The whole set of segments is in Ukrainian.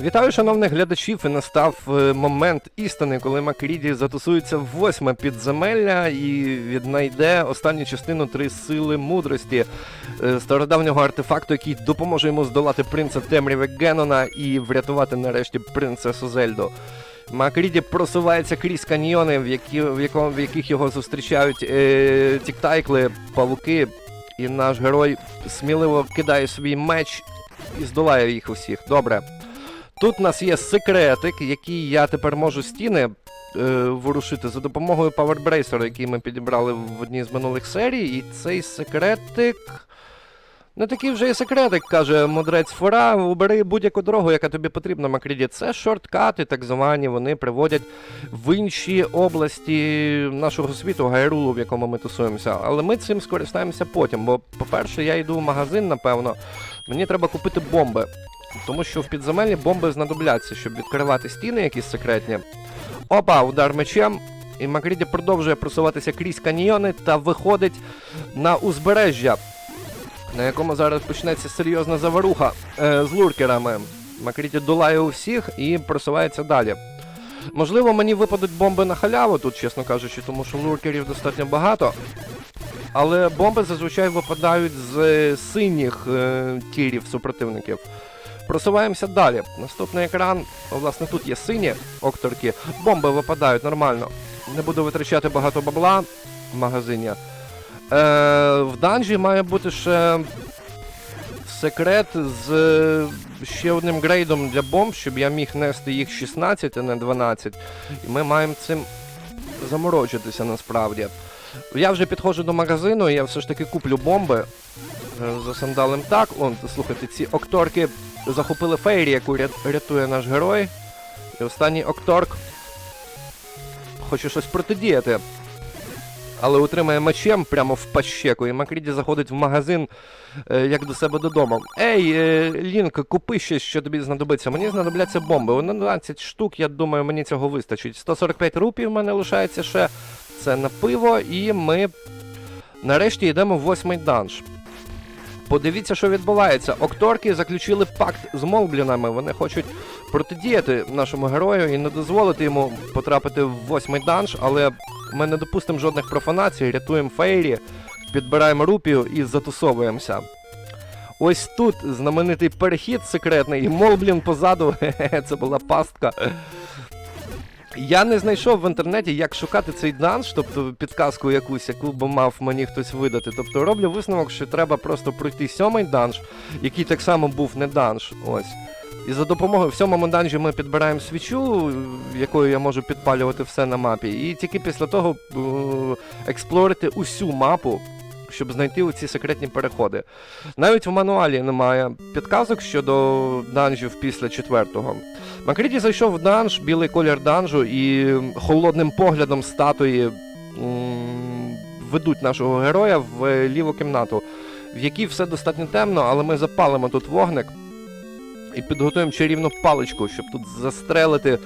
Вітаю, шановних глядачів, і настав е, момент істини, коли Макріді затусується в восьме підземелля і віднайде останню частину три сили мудрості е, стародавнього артефакту, який допоможе йому здолати принца темряви Генона і врятувати нарешті принцесу Зельду. Макріді просувається крізь каньйони, в, які, в, яко, в яких його зустрічають е, тіктайкли, павуки, і наш герой сміливо кидає свій меч і здолає їх усіх. Добре. Тут у нас є секретик, який я тепер можу стіни е, ворушити за допомогою павербрейсера, який ми підібрали в одній з минулих серій. І цей секретик. Не такий вже і секретик, каже мудрець Фора. Убери будь-яку дорогу, яка тобі потрібна, Макріді. Це шорткати, так звані, вони приводять в інші області нашого світу, Гайрулу, в якому ми тусуємося. Але ми цим скористаємося потім. Бо, по-перше, я йду в магазин, напевно. Мені треба купити бомби. Тому що в підземеллі бомби знадобляться, щоб відкривати стіни якісь секретні. Опа, удар мечем. І Макріді продовжує просуватися крізь каньйони та виходить на узбережжя, на якому зараз почнеться серйозна заваруха е, з луркерами. Макріді долає усіх і просувається далі. Можливо, мені випадуть бомби на халяву тут, чесно кажучи, тому що луркерів достатньо багато. Але бомби зазвичай випадають з синіх е, тірів супротивників. Просуваємося далі. Наступний екран, власне, тут є сині окторки. Бомби випадають нормально. Не буду витрачати багато бабла в магазині. Е, в данжі має бути ще секрет з е, ще одним грейдом для бомб, щоб я міг нести їх 16, а не 12. І ми маємо цим заморочитися насправді. Я вже підходжу до магазину, і я все ж таки куплю бомби. Е, За сандалем так. Он, слухайте, ці окторки захопили фейрі, яку рятує наш герой. І останній окторк хоче щось протидіяти. Але утримає мечем прямо в пащеку, і Макріді заходить в магазин е, як до себе додому. Ей, е, Лінк, купи щось, що тобі знадобиться. Мені знадобляться бомби. Вони 12 штук, я думаю, мені цього вистачить. 145 рупій в мене лишається ще. Це на пиво, і ми нарешті йдемо в восьмий данж. Подивіться, що відбувається. Окторки заключили пакт з Молблінами. Вони хочуть протидіяти нашому герою і не дозволити йому потрапити в восьмий данж, але ми не допустимо жодних профанацій, рятуємо Фейрі, підбираємо рупію і затусовуємося. Ось тут знаменитий перехід секретний, і Молблін позаду. Це була пастка. Я не знайшов в інтернеті, як шукати цей данж, тобто підказку якусь, яку б мав мені хтось видати. Тобто роблю висновок, що треба просто пройти сьомий данж, який так само був не данж. Ось. І за допомогою в сьомому данжі ми підбираємо свічу, якою я можу підпалювати все на мапі, і тільки після того е, експлорити усю мапу, щоб знайти оці секретні переходи. Навіть в мануалі немає підказок щодо данжів після четвертого. Макріді зайшов в данж, білий колір данжу, і холодним поглядом статуї ведуть нашого героя в ліву кімнату, в якій все достатньо темно, але ми запалимо тут вогник і підготуємо чарівну паличку, щоб тут застрелити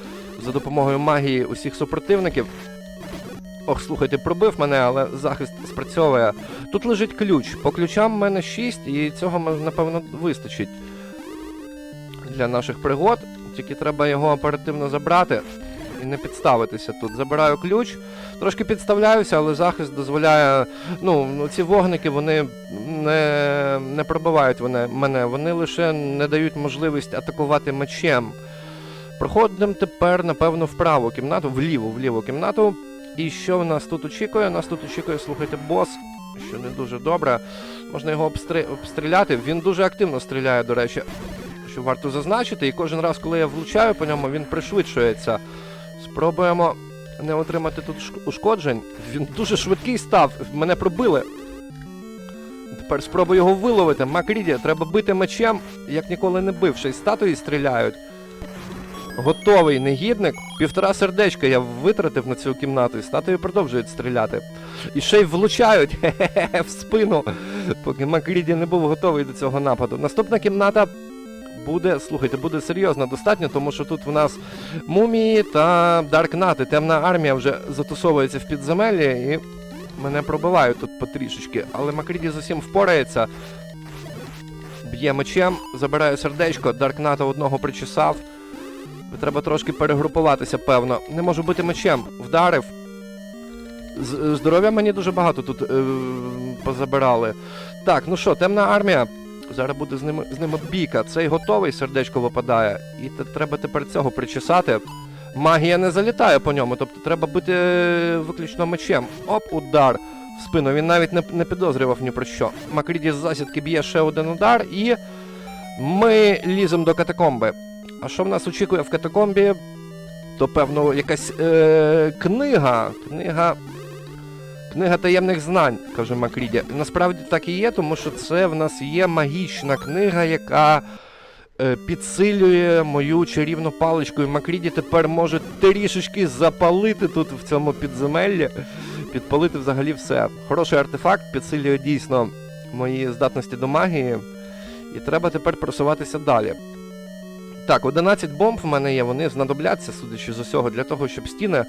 за допомогою магії усіх супротивників. Ох, слухайте, пробив мене, але захист спрацьовує. Тут лежить ключ. По ключам в мене 6, і цього напевно вистачить для наших пригод. Тільки треба його оперативно забрати і не підставитися тут. Забираю ключ, трошки підставляюся, але захист дозволяє. Ну, ну, ці вогники вони не, не пробивають вони, мене, вони лише не дають можливість атакувати мечем. Проходимо тепер, напевно, в праву кімнату, вліву, в ліву кімнату. І що в нас тут очікує? Нас тут очікує, слухайте, бос, що не дуже добре. Можна його обстри... обстріляти. Він дуже активно стріляє, до речі, що варто зазначити. І кожен раз, коли я влучаю по ньому, він пришвидшується. Спробуємо не отримати тут ушкоджень. Він дуже швидкий став. Мене пробили. Тепер спробую його виловити. Макріді, треба бити мечем, як ніколи не бив. Ще й статуї стріляють. Готовий негідник. Півтора сердечка я витратив на цю кімнату, і статуї продовжують стріляти. І ще й влучають хе-хе-хе, в спину, поки Макріді не був готовий до цього нападу. Наступна кімната буде, слухайте, буде серйозно достатньо, тому що тут в нас мумії та Даркнати. Темна армія вже затусовується в підземеллі і мене пробивають тут потрішечки. Але Макріді з усім впорається. Б'є мечем, забирає сердечко, Даркната одного причесав. Треба трошки перегрупуватися, певно. Не можу бити мечем. Вдарив. З- Здоров'я мені дуже багато тут е, позабирали. Так, ну що, темна армія. Зараз буде з ними, з ними бійка. Цей готовий, сердечко випадає. І те- треба тепер цього причесати. Магія не залітає по ньому, тобто треба бити е, виключно мечем. Оп, удар в спину. Він навіть не, не підозрював ні про що. Макріді з засідки б'є ще один удар, і ми ліземо до катакомби. А що в нас очікує в катакомбі? То, певно, якась е, книга. Книга. Книга таємних знань, каже Макріді. Насправді так і є, тому що це в нас є магічна книга, яка е, підсилює мою чарівну паличку. І Макріді тепер може трішечки запалити тут в цьому підземеллі. Підпалити взагалі все. Хороший артефакт, підсилює дійсно мої здатності до магії. І треба тепер просуватися далі. Так, 11 бомб в мене є, вони знадобляться, судячи з усього, для того, щоб стіни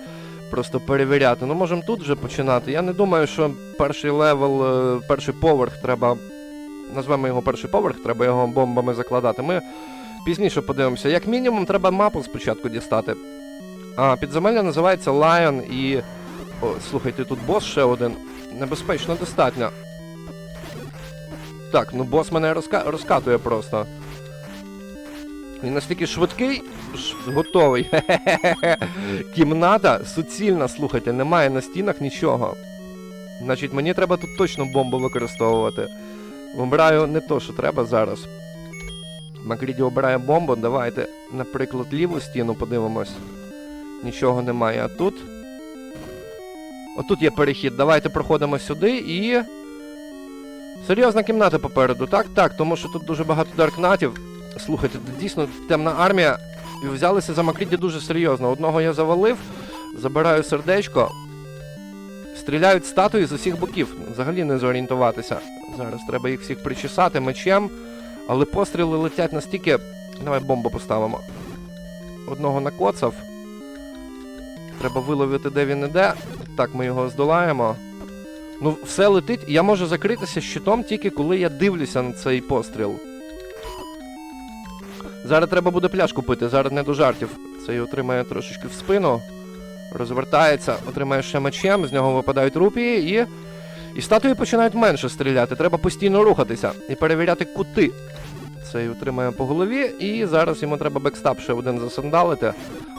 просто перевіряти. Ну, можемо тут вже починати. Я не думаю, що перший левел, е, перший поверх треба. Назвемо його перший поверх, треба його бомбами закладати. Ми пізніше подивимося. Як мінімум, треба мапу спочатку дістати. А, підземелля називається Lion і. О, слухайте, тут бос ще один. Небезпечно достатньо. Так, ну бос мене розка... розкатує просто. Він настільки швидкий, готовий. Кімната суцільна, слухайте, немає на стінах нічого. Значить, мені треба тут точно бомбу використовувати. Вибираю не то, що треба зараз. Макріді обирає бомбу. Давайте, наприклад, ліву стіну подивимось. Нічого немає. А тут. Отут є перехід. Давайте проходимо сюди і. Серйозна кімната попереду, так? Так, тому що тут дуже багато даркнатів. Слухайте, дійсно темна армія. Взялися за Макріді дуже серйозно. Одного я завалив, забираю сердечко. Стріляють статуї з усіх боків. Взагалі не зорієнтуватися. Зараз треба їх всіх причесати мечем. Але постріли летять настільки. Давай бомбу поставимо. Одного накоцав. Треба виловити, де він іде. Так, ми його здолаємо. Ну, все летить, я можу закритися щитом тільки коли я дивлюся на цей постріл. Зараз треба буде пляшку пити, зараз не до жартів. Цей отримає трошечки в спину. Розвертається, отримає ще мечем, з нього випадають рупії і. І статуї починають менше стріляти. Треба постійно рухатися і перевіряти кути. Цей отримає по голові, і зараз йому треба бекстап ще один засандалити.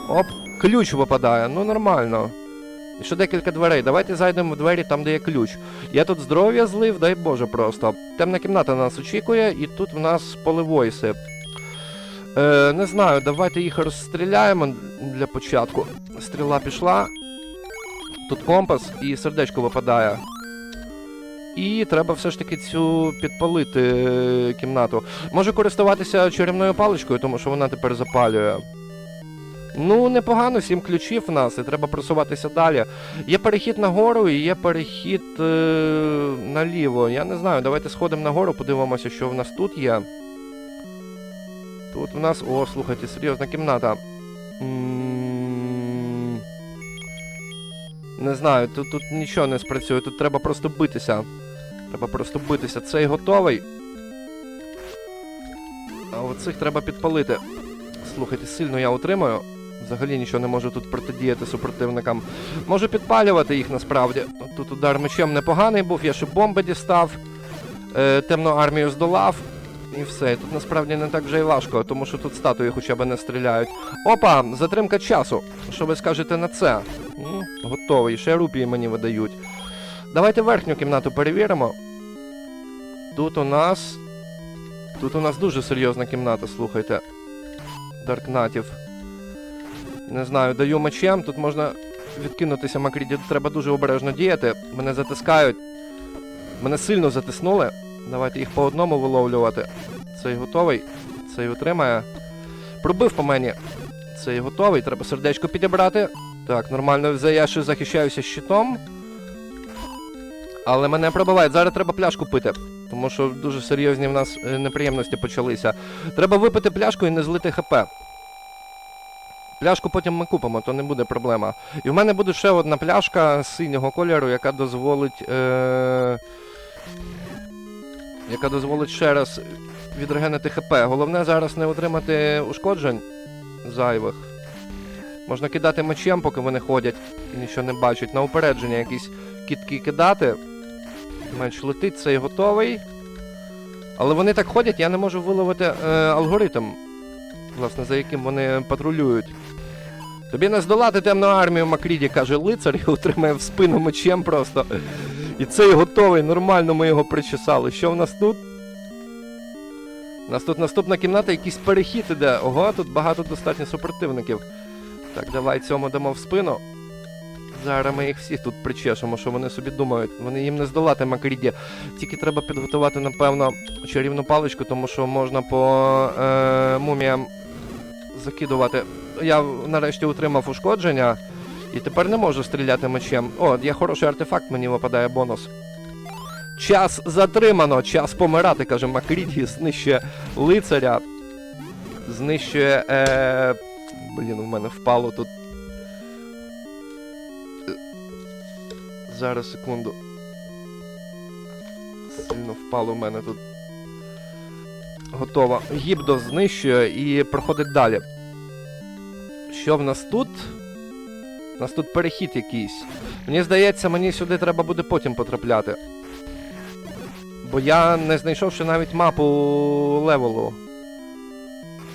Оп, ключ випадає, ну нормально. І ще декілька дверей. Давайте зайдемо в двері там, де є ключ. Я тут здоров'я злив, дай Боже просто. Темна кімната нас очікує, і тут в нас поливойси. Е, не знаю, давайте їх розстріляємо для початку. Стріла пішла. Тут компас і сердечко випадає. І треба все ж таки цю підпалити е, кімнату. Можу користуватися чарівною паличкою, тому що вона тепер запалює. Ну, непогано, сім ключів в нас, і треба просуватися далі. Є перехід нагору і є перехід е, наліво. Я не знаю, давайте сходимо нагору, подивимося, що в нас тут є. Тут у нас. О, слухайте, серйозна кімната. Не знаю, тут, тут нічого не спрацює, тут треба просто битися. Треба просто битися. Цей готовий. А оцих треба підпалити. Слухайте, сильно я утримую. Взагалі нічого не можу тут протидіяти супротивникам. Можу підпалювати їх насправді. Тут удар мечем непоганий був, я ще бомби дістав. Е, темну армію здолав. І все. Тут насправді не так вже і важко, тому що тут статуї хоча б не стріляють. Опа, затримка часу. Що ви скажете на це? М, готовий, ще рупії мені видають. Давайте верхню кімнату перевіримо. Тут у нас. Тут у нас дуже серйозна кімната, слухайте. Даркнатів. Не знаю, даю мечем, тут можна відкинутися Макріді, треба дуже обережно діяти. Мене затискають. Мене сильно затиснули. Давайте їх по одному виловлювати. Цей готовий. Цей утримає. Пробив по мені. Цей готовий. Треба сердечко підібрати. Так, нормально я ще захищаюся щитом. Але мене пробивають. Зараз треба пляшку пити. Тому що дуже серйозні в нас е, неприємності почалися. Треба випити пляшку і не злити ХП. Пляшку потім ми купимо, то не буде проблема. І в мене буде ще одна пляшка синього кольору, яка дозволить. Е... Яка дозволить ще раз відрегенити ХП. Головне зараз не отримати ушкоджень зайвих. Можна кидати мечем, поки вони ходять і нічого не бачать. На упередження якісь кітки кидати. Меч летить, цей готовий. Але вони так ходять, я не можу виловити е, алгоритм, власне, за яким вони патрулюють. Тобі не здолати темну армію Макріді, каже лицар, і утримає в спину мечем просто. І цей готовий, нормально ми його причесали. Що в нас тут? У нас тут наступна кімната, якийсь перехід іде. Ого, тут багато достатньо супротивників. Так, давай цьому дамо в спину. Зараз ми їх всіх тут причешемо, що вони собі думають. Вони їм не здолати Макріді. Тільки треба підготувати, напевно, чарівну паличку, тому що можна по е, муміям закидувати. Я нарешті утримав ушкодження і тепер не можу стріляти мечем. О, є хороший артефакт, мені випадає бонус. Час затримано, час помирати, каже Макріді, знищує лицаря. Знищує. Е... Блін, у мене впало тут. Зараз секунду. Сильно впало у мене тут. Готово. Гібдо знищує і проходить далі. Що в нас тут? У нас тут перехід якийсь. Мені здається, мені сюди треба буде потім потрапляти. Бо я не знайшов ще навіть мапу левелу.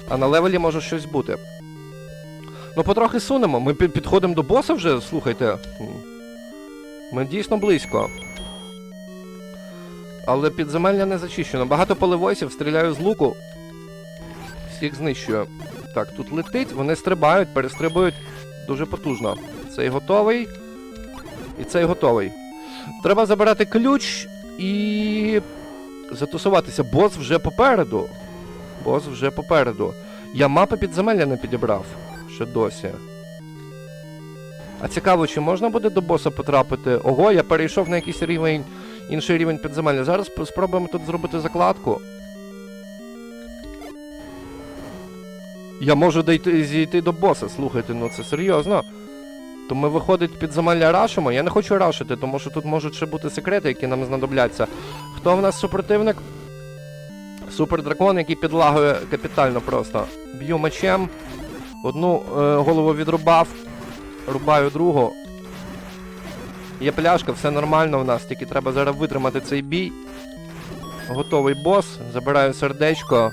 А на левелі може щось бути. Ну, потрохи сунемо. Ми підходимо до боса вже, слухайте. Ми дійсно близько. Але підземелля не зачищено. Багато поливойсів, стріляю з луку. Всіх знищую. Так, тут летить, вони стрибають, перестрибують дуже потужно. Цей готовий. І цей готовий. Треба забирати ключ і. затусуватися. Бос вже попереду. Бос вже попереду. Я мапи підземелля не підібрав. Ще досі. А цікаво, чи можна буде до боса потрапити? Ого, я перейшов на якийсь рівень, інший рівень підземелля. Зараз спробуємо тут зробити закладку. Я можу дійти, зійти до боса, слухайте, ну це серйозно. То ми виходить підземелля рашимо. Я не хочу рашити, тому що тут можуть ще бути секрети, які нам знадобляться. Хто в нас супротивник? Супердракон, який підлагує капітально просто. Б'ю мечем. Одну е, голову відрубав, рубаю другу. Є пляшка, все нормально в нас, тільки треба зараз витримати цей бій. Готовий бос, забираю сердечко.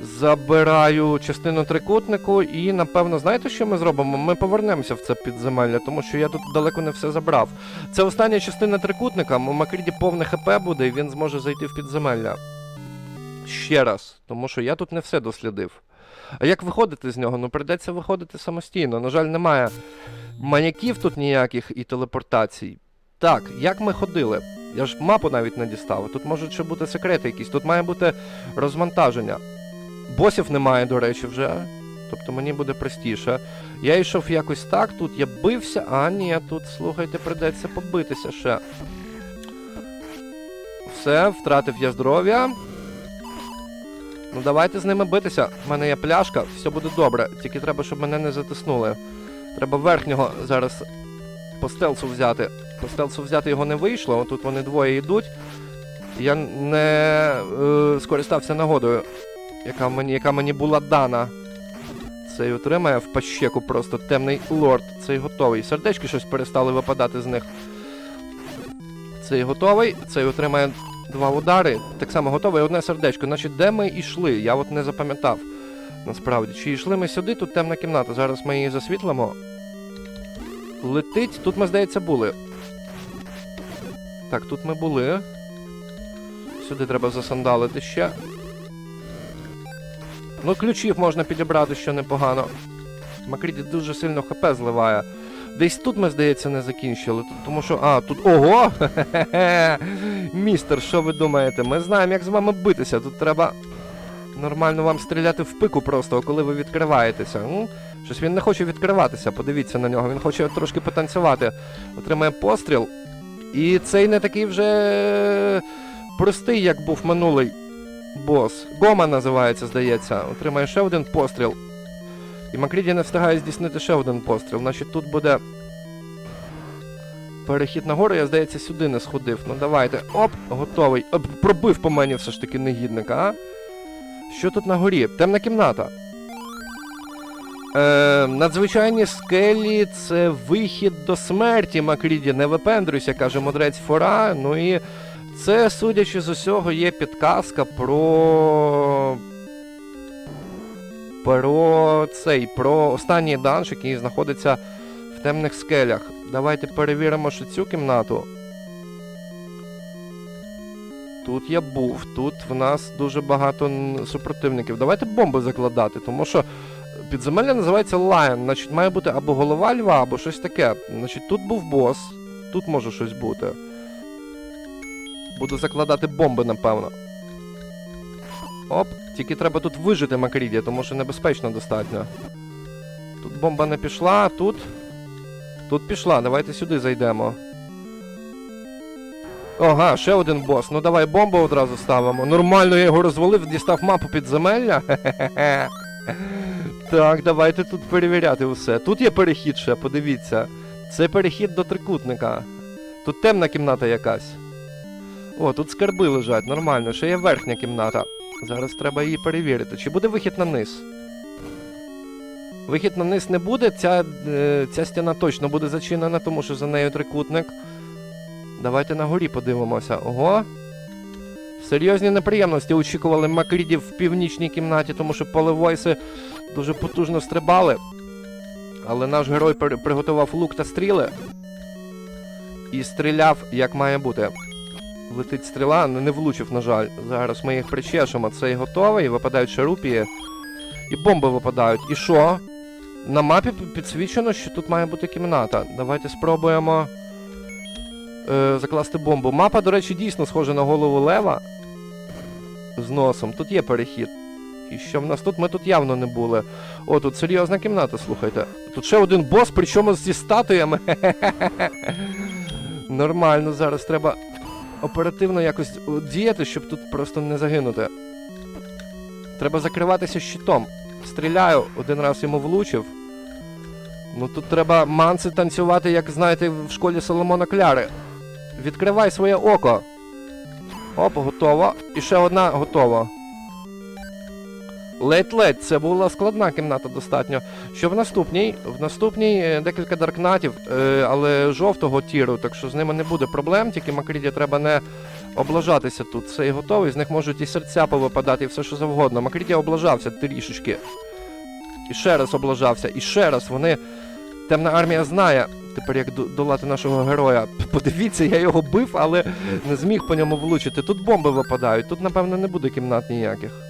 Забираю частину трикутнику і, напевно, знаєте, що ми зробимо? Ми повернемося в це підземелля, тому що я тут далеко не все забрав. Це остання частина трикутника, у Макріді повне ХП буде, і він зможе зайти в підземелля. Ще раз, тому що я тут не все дослідив. А як виходити з нього? Ну, прийдеться виходити самостійно. На жаль, немає маняків тут ніяких і телепортацій. Так, як ми ходили? Я ж мапу навіть не дістав. Тут можуть ще бути секрети якісь, тут має бути розвантаження. Босів немає, до речі, вже. Тобто мені буде простіше. Я йшов якось так, тут я бився, а ні, тут, слухайте, придеться побитися ще. Все, втратив я здоров'я. Ну давайте з ними битися. У мене є пляшка, все буде добре. Тільки треба, щоб мене не затиснули. Треба верхнього зараз по стелсу взяти. По стелсу взяти його не вийшло, отут вони двоє йдуть. Я не е, скористався нагодою, яка мені, яка мені була дана. Цей отримає в пащеку просто темний лорд. Цей готовий. Сердечки щось перестали випадати з них. Цей готовий, цей отримає два удари. Так само готовий, одне сердечко. Значить, де ми йшли? Я от не запам'ятав. Насправді, чи йшли ми сюди, тут темна кімната. Зараз ми її засвітлимо. Летить, тут ми, здається, були. Так, тут ми були. Сюди треба засандалити ще. Ну, ключів можна підібрати, що непогано. Макріді дуже сильно ХП зливає. Десь тут ми, здається, не закінчили. Тому що. А, тут. Ого! Містер, що ви думаєте? Ми знаємо, як з вами битися. Тут треба нормально вам стріляти в пику просто, коли ви відкриваєтеся. М? Щось він не хоче відкриватися, подивіться на нього. Він хоче трошки потанцювати. Отримає постріл. І цей не такий вже простий, як був минулий бос. Гома називається, здається. Отримає ще один постріл. І Макріді не встигає здійснити ще один постріл. Значить тут буде. Перехід нагору, я, здається, сюди не сходив. Ну давайте. Оп, готовий. Оп, пробив по мені все ж таки негідника, а? Що тут на горі? Темна кімната. Е, надзвичайні скелі це вихід до смерті, Макріді. Не випендрюйся, каже мудрець Фора. Ну і це, судячи з усього, є підказка про. Про цей, про останній данж, який знаходиться в темних скелях. Давайте перевіримо, що цю кімнату. Тут я був, тут в нас дуже багато супротивників. Давайте бомби закладати, тому що підземелля називається Lion, значить має бути або голова льва, або щось таке. Значить, тут був бос, тут може щось бути. Буду закладати бомби, напевно. Оп, тільки треба тут вижити Макріді, тому що небезпечно достатньо. Тут бомба не пішла, а тут. Тут пішла, давайте сюди зайдемо. Ага, ще один бос. Ну давай бомбу одразу ставимо. Нормально я його розвалив, дістав мапу підземелля. Хе-хе-хе. Так, давайте тут перевіряти усе. Тут є перехід ще, подивіться. Це перехід до трикутника. Тут темна кімната якась. О, тут скарби лежать, нормально. Ще є верхня кімната. Зараз треба її перевірити. Чи буде вихід на низ? Вихід на низ не буде, ця, е, ця стіна точно буде зачинена, тому що за нею трикутник. Давайте на горі подивимося. Ого. Серйозні неприємності очікували Макрідів в північній кімнаті, тому що поливойси дуже потужно стрибали. Але наш герой приготував лук та стріли. І стріляв, як має бути. Летить стріла, не не влучив, на жаль. Зараз ми їх причешемо. Цей готовий, випадають шарупії. І бомби випадають. І що? На мапі підсвічено, що тут має бути кімната. Давайте спробуємо е, закласти бомбу. Мапа, до речі, дійсно схожа на голову лева. З носом. Тут є перехід. І що в нас тут? Ми тут явно не були. О, тут серйозна кімната, слухайте. Тут ще один бос, причому зі статуями. Нормально, зараз треба оперативно якось діяти, щоб тут просто не загинути. Треба закриватися щитом. Стріляю, один раз йому влучив. Ну тут треба манси танцювати, як знаєте, в школі Соломона Кляри. Відкривай своє око. Оп, готово. І ще одна готова. Ледь-ледь, це була складна кімната достатньо. Що в наступній? В наступній е, декілька даркнатів, е, але жовтого тіру, так що з ними не буде проблем, тільки Макріді треба не облажатися тут. Це і готовий, з них можуть і серця повипадати, і все що завгодно. Макріді облажався трішечки. І ще раз облажався, і ще раз вони. Темна армія знає тепер, як долати нашого героя. Подивіться, я його бив, але не зміг по ньому влучити. Тут бомби випадають, тут, напевно, не буде кімнат ніяких.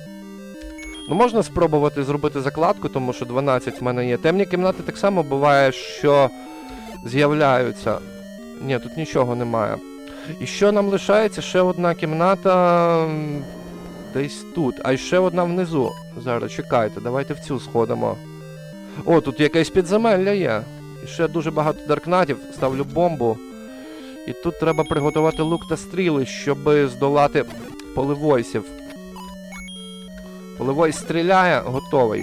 Ну, можна спробувати зробити закладку, тому що 12 в мене є. Темні кімнати так само буває, що з'являються. Ні, тут нічого немає. І що нам лишається? Ще одна кімната десь тут, а ще одна внизу. Зараз чекайте, давайте в цю сходимо. О, тут якесь підземелля є. І ще дуже багато даркнатів. Ставлю бомбу. І тут треба приготувати лук та стріли, щоб здолати поливойсів. Поливой стріляє, готовий.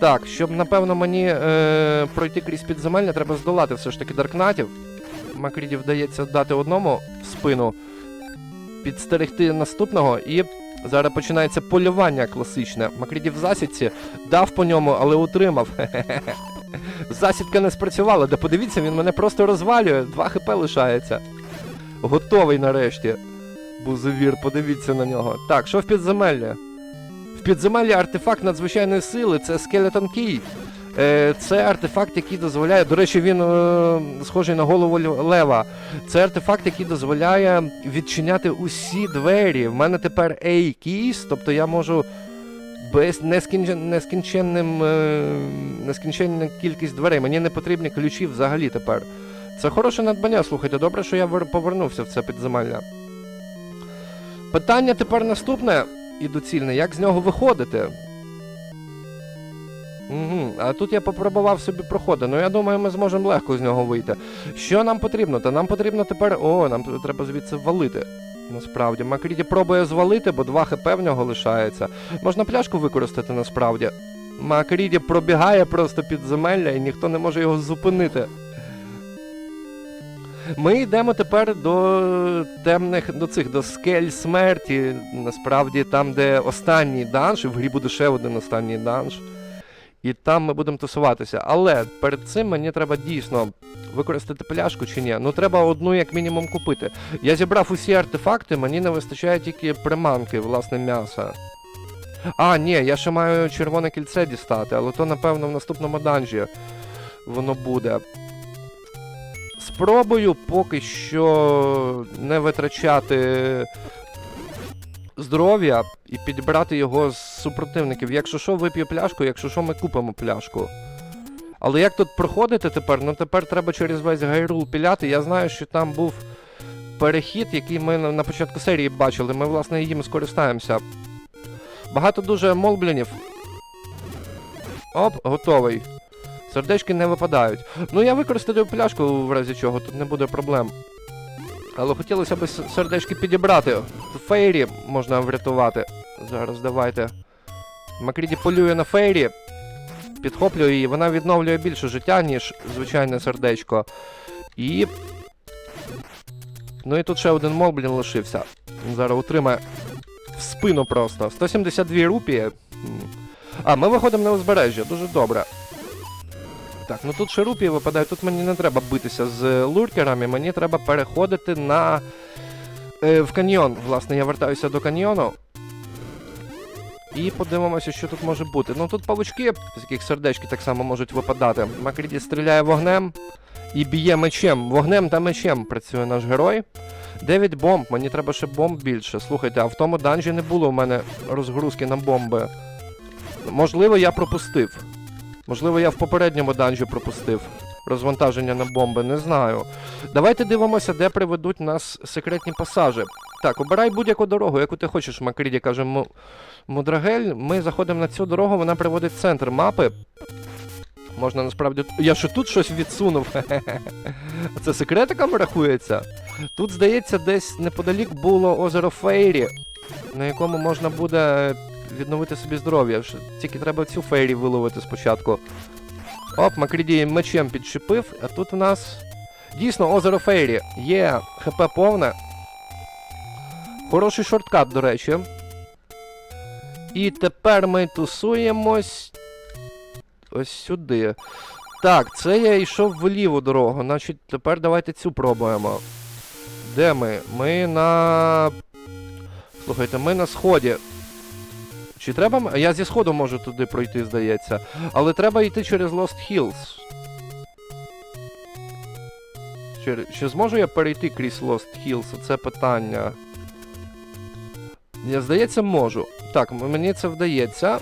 Так, щоб, напевно, мені е, пройти крізь підземелля, треба здолати все ж таки даркнатів. Макріді вдається дати одному в спину, підстерегти наступного, і зараз починається полювання класичне. Макріді в засідці дав по ньому, але утримав. Засідка не спрацювала, да подивіться, він мене просто розвалює, 2 хп лишається. Готовий нарешті. Бузовір, подивіться на нього. Так, що в підземеллі? В підземеллі артефакт надзвичайної сили, це Key. Е, Це артефакт, який дозволяє. До речі, він е, схожий на голову лева. Це артефакт, який дозволяє відчиняти усі двері. В мене тепер A-keys, тобто я можу без нескінчен, нескінченним, е, нескінченна кількість дверей. Мені не потрібні ключі взагалі тепер. Це хороше надбання, слухайте. Добре, що я повернувся в це підземелля. Питання тепер наступне і доцільне, як з нього виходити? Угу. А тут я попробував собі проходи. Ну я думаю, ми зможемо легко з нього вийти. Що нам потрібно? Та нам потрібно тепер. О, нам треба звідси валити. Насправді. Макріді пробує звалити, бо 2 хп в нього лишається. Можна пляшку використати насправді. Макріді пробігає просто під земелля і ніхто не може його зупинити. Ми йдемо тепер до темних, до цих, до скель смерті. Насправді, там, де останній данж, і в грі буде ще один останній данж. І там ми будемо тусуватися. Але перед цим мені треба дійсно використати пляшку чи ні. Ну треба одну як мінімум купити. Я зібрав усі артефакти, мені не вистачає тільки приманки, власне, м'яса. А, ні, я ще маю червоне кільце дістати, але то, напевно, в наступному данжі воно буде. Спробую поки що не витрачати здоров'я і підібрати його з супротивників. Якщо що, вип'ю пляшку, якщо що, ми купимо пляшку. Але як тут проходити тепер? Ну тепер треба через весь гайрул піляти. Я знаю, що там був перехід, який ми на початку серії бачили. Ми, власне, їм скористаємося. Багато дуже молблінів. Оп, готовий. Сердечки не випадають. Ну я використаю пляшку в разі чого, тут не буде проблем. Але хотілося б сердечки підібрати. Фейрі можна врятувати. Зараз давайте. Макріді полює на фейрі. Підхоплює її, вона відновлює більше життя, ніж звичайне сердечко. І. Ну і тут ще один молблін лишився. Зараз утримає в спину просто. 172 рупії. А, ми виходимо на узбережжя, дуже добре. Так, ну тут ще випадають, тут мені не треба битися з луркерами, мені треба переходити на. Е, в каньйон. Власне, я вертаюся до каньйону. І подивимося, що тут може бути. Ну тут павучки, з яких сердечки так само можуть випадати. Макріді стріляє вогнем і б'є мечем. Вогнем та мечем працює наш герой. 9 бомб, мені треба ще бомб більше. Слухайте, а в тому данжі не було у мене розгрузки на бомби. Можливо, я пропустив. Можливо, я в попередньому данжі пропустив розвантаження на бомби, не знаю. Давайте дивимося, де приведуть нас секретні пасажі. Так, обирай будь-яку дорогу, яку ти хочеш, Макріді, каже Му- Мудрагель. Ми заходимо на цю дорогу, вона приводить в центр мапи. Можна насправді. Я ще тут щось відсунув. Це секретиком рахується? Тут, здається, десь неподалік було озеро Фейрі, на якому можна буде відновити собі здоров'я. Тільки треба цю фейрі виловити спочатку. Оп, Макріді мечем підчепив, а тут у нас. Дійсно, озеро Фейрі. Є ХП повне. Хороший шорткат, до речі. І тепер ми тусуємось. Ось сюди. Так, це я йшов в ліву дорогу. Значить, тепер давайте цю пробуємо. Де ми? Ми на. Слухайте, ми на сході. Чи треба. Я зі сходу можу туди пройти, здається. Але треба йти через Lost Hills. Чи, чи зможу я перейти крізь Lost Hills? Це питання. Я здається, можу. Так, мені це вдається.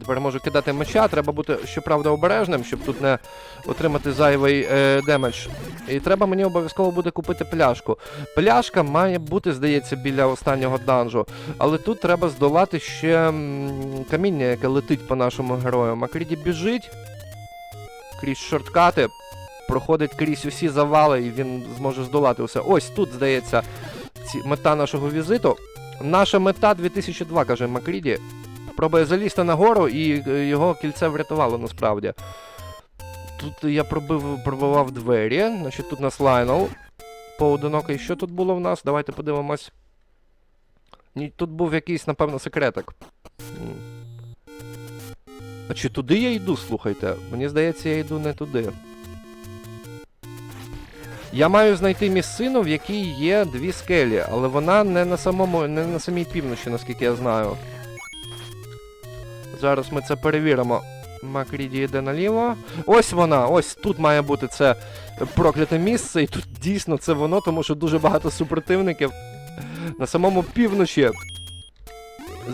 Тепер можу кидати меча, треба бути, щоправда, обережним, щоб тут не отримати зайвий е, демедж. І треба мені обов'язково буде купити пляшку. Пляшка має бути, здається, біля останнього данжу. Але тут треба здолати ще каміння, яке летить по нашому герою. Макріді біжить крізь шорткати, проходить крізь усі завали, і він зможе здолати усе. Ось тут, здається, ці, мета нашого візиту. Наша мета 2002, каже Макріді. Пробує залізти нагору, і е, його кільце врятувало насправді. Тут я пробив, пробивав двері, значить тут нас лайнов поодинокий. Що тут було в нас? Давайте подивимось. Тут був якийсь, напевно, секретик. А чи туди я йду, слухайте? Мені здається, я йду не туди. Я маю знайти місцину, в якій є дві скелі, але вона не на самому, не на самій півночі, наскільки я знаю. Зараз ми це перевіримо. Макріді йде наліво. Ось вона, ось тут має бути це прокляте місце, і тут дійсно це воно, тому що дуже багато супротивників. На самому півночі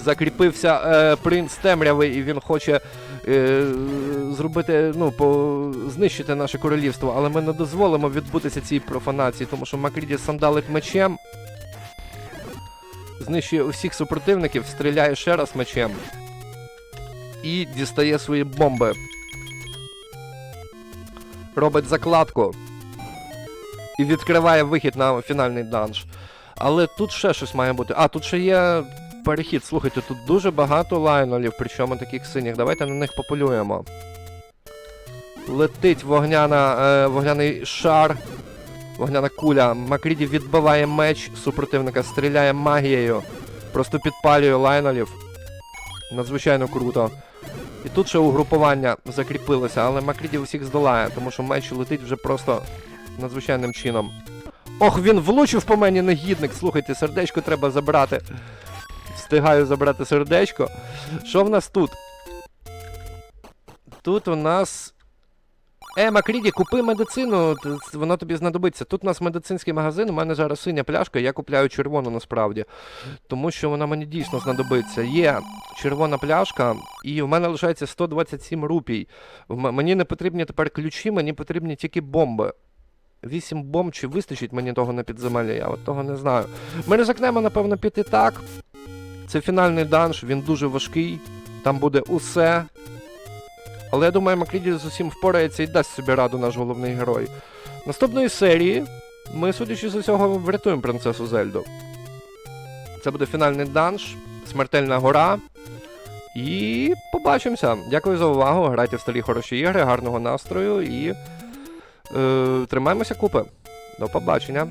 закріпився е, принц темряви, і він хоче е, зробити, ну, по, знищити наше королівство, але ми не дозволимо відбутися цій профанації, тому що Макріді сандалить мечем, знищує усіх супротивників, стріляє ще раз мечем і дістає свої бомби. Робить закладку. І відкриває вихід на фінальний данж. Але тут ще щось має бути. А, тут ще є перехід. Слухайте, тут дуже багато лайнолів, причому таких синіх. Давайте на них пополюємо. Летить вогняна, е, вогняний шар. Вогняна куля. Макріді відбиває меч супротивника, стріляє магією. Просто підпалює лайнолів. Надзвичайно круто. І тут ще угрупування закріпилося, але Макріді усіх здолає, тому що меч летить вже просто надзвичайним чином. Ох, він влучив по мені негідник. Слухайте, сердечко треба забрати. Встигаю забрати сердечко. Що в нас тут? Тут у нас. Е, Макріді, купи медицину, воно тобі знадобиться. Тут у нас медицинський магазин, у мене зараз синя пляшка, я купляю червону насправді. Тому що вона мені дійсно знадобиться. Є червона пляшка, і в мене лишається 127 рупій. Мені не потрібні тепер ключі, мені потрібні тільки бомби. Вісім бомб, чи вистачить мені того на підземелля, я от того не знаю. Ми ризикнемо, напевно, піти так. Це фінальний данж, він дуже важкий, там буде усе. Але я думаю, Макліді з усім впорається і дасть собі раду наш головний герой. Наступної серії ми, судячи з усього, врятуємо принцесу Зельду. Це буде фінальний данж, смертельна гора. І побачимося. Дякую за увагу. Грайте в старі хороші ігри, гарного настрою і е, тримаємося купи. До побачення.